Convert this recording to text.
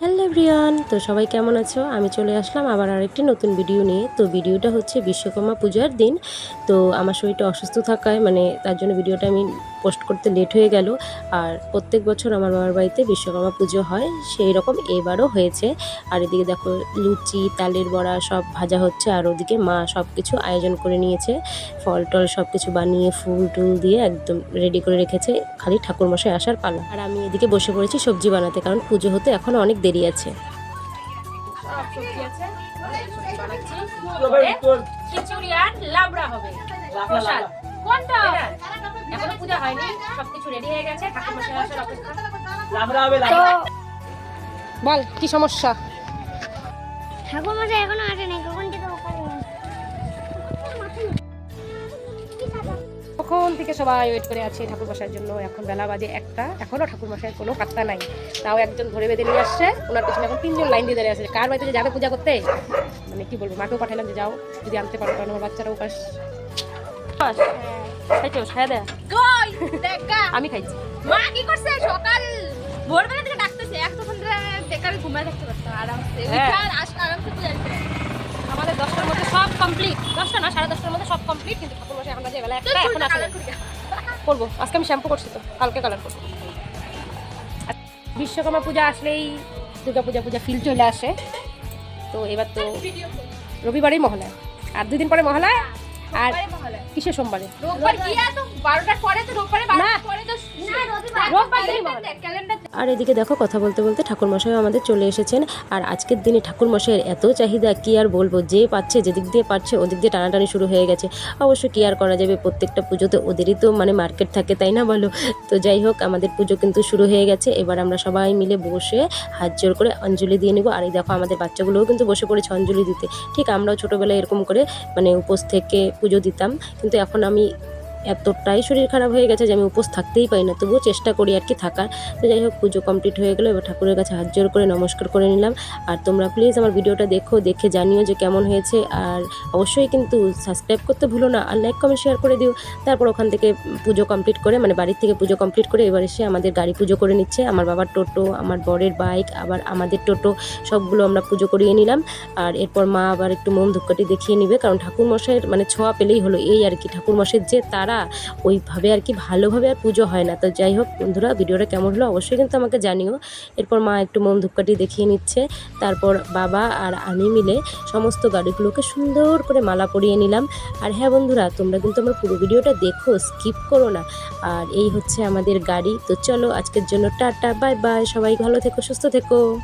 Hello Riyan তো সবাই কেমন আছো? আমি চলে আসলাম আবার আরেকটি নতুন ভিডিও নিয়ে। তো ভিডিওটা হচ্ছে বিশ্বকর্মা পূজার দিন। তো আমার শরীরটা অসুস্থ থাকায় মানে তার জন্য ভিডিওটা আমি পোস্ট করতে লেট হয়ে গেল। আর প্রত্যেক বছর আমার বাবার বাড়িতে বিশ্বকর্মা পুজো হয়, সেই রকম এবারও হয়েছে। আর এদিকে দেখো লুচি, তালের বড়া সব ভাজা হচ্ছে, আর ওদিকে মা সব কিছু আয়োজন করে নিয়েছে। ফল টল সব কিছু বানিয়ে ফুল টুল দিয়ে একদম রেডি করে রেখেছে খালি ঠাকুরমশাই আসার পালা। আর আমি এদিকে বসে পড়েছি সবজি বানাতে, কারণ পুজো হতে এখন অনেক দেরি আছে। খিচুড়ি আর লাবড়া হবে। কোনটা? এখনও পূজা হয়নি সবকিছু রেডি হয়ে গেছে ঠাকুর মশাই আসার অপেক্ষা। বল কি সমস্যা? ঠাকুর মশাই এখনও আসে কখন থেকে কখন থেকে সবাই ওয়েট করে আছে ঠাকুর মশাইয়ের জন্য? এখন বেলা বাজে একটা এখনও ঠাকুর মশাইয়ের কোনো পাত্তা নাই। তাও একজন ধরে বেঁধে নিয়ে আসছে ওনার পিছনে এখন তিনজন লাইন দিয়ে দাঁড়িয়ে আছে। কার বাড়িতে যাবে পূজা করতে? মানে কি বলব মাকেও পাঠালাম যে যাও যদি আনতে পারো কারণ আমার বাচ্চারা উপাস খাইছো? খাইয়া দেয়া কই? দেখা। আমি খাইছি। মা কি করছে? সকাল ভোরবেলা থেকে ডাকতেছে। বেকার ঘুমায় থাকতে পারতাম আরামসে। হ্যাঁ। আরামসে পূজা আমাদের দশটার মধ্যে সব কমপ্লিট দশটা না সাড়ে দশটার মধ্যে সব কমপ্লিট কিন্তু ঠাকুর মশাই এখন বেলা একটা এখন আসলে করব? আজকে আমি শ্যাম্পু করছি তো কালকে কালার করব। বিশ্বকর্মা পূজা আসলেই দুর্গা পূজা পূজা ফিল চলে আসে। তো এবার তো রবিবারেই মহালয়া। আর দুদিন পরে মহালয়া? আর কিসের সোমবারে? রোববার কি এত? 12টার পরে তো রোববারে বারোটার পরে তো না রবিবার রোববার ক্যালেন্ডার। আর এদিকে দেখো, কথা বলতে বলতে ঠাকুরমশাই আমাদের চলে এসেছেন। আর আজকের দিনে ঠাকুরমশাইয়ের এত চাহিদা, কি আর বলব? যে পাচ্ছে, যেদিক দিয়ে পাচ্ছে ওদিক দিয়ে টানাটানি শুরু হয়ে গেছে। অবশ্য কি আর করা যাবে? প্রত্যেকটা পুজোতে ওদেরই তো মানে মার্কেট থাকে, তাই না বলো? তো যাই হোক, আমাদের পুজো কিন্তু শুরু হয়ে গেছে। এবার আমরা সবাই মিলে বসে হাত জোর করে অঞ্জলি দিয়ে নেব। আর এই দেখো, আমাদের বাচ্চাগুলোও কিন্তু বসে পড়েছে অঞ্জলি দিতে। ঠিক আমরাও ছোটোবেলায় এরকম করে মানে উপোস থেকে পুজো দিতাম। কিন্তু এখন আমি এতটাই শরীর খারাপ হয়ে গেছে যে আমি উপোস থাকতেই পারি না। তবুও চেষ্টা করি আর কি থাকার। তো যাই হোক, পুজো কমপ্লিট হয়ে গেলো, এবার ঠাকুরের কাছে হাত জোর করে নমস্কার করে নিলাম। আর তোমরা প্লিজ আমার ভিডিওটা দেখো, দেখে জানিও যে কেমন হয়েছে। আর অবশ্যই কিন্তু সাবস্ক্রাইব করতে ভুলো না, আর লাইক কমেন্ট শেয়ার করে দিও। তারপর ওখান থেকে পুজো কমপ্লিট করে মানে বাড়ির থেকে পুজো কমপ্লিট করে এবার এসে আমাদের গাড়ি পুজো করে নিচ্ছে। আমার বাবার টোটো, আমার বরের বাইক আবার আমাদের টোটো, সবগুলো আমরা পুজো করিয়ে নিলাম। আর এরপর মা আবার একটু মোম ধূপকাঠি দেখিয়ে নিবে, কারণ ঠাকুরমশাইয়ের মানে ছোঁয়া পেলেই হলো। এই আর কি ঠাকুরমশাইয়ের যে তারা ওইভাবে আর কি ভালোভাবে আর পুজো হয় না। তো যাই হোক বন্ধুরা, ভিডিওটা কেমন হলো অবশ্যই কিন্তু আমাকে জানিও। এরপর মা একটু মোম ধূপকাঠি দেখিয়ে নিচ্ছে। তারপর বাবা আর আমি মিলে সমস্ত গাড়িগুলোকে সুন্দর করে মালা পরিয়ে নিলাম। আর হ্যাঁ বন্ধুরা, তোমরা কিন্তু আমার পুরো ভিডিওটা দেখো, স্কিপ করো না। আর এই হচ্ছে আমাদের গাড়ি। তো চলো আজকের জন্য টাটা, বাই বাই, সবাই ভালো থেকো, সুস্থ থেকো।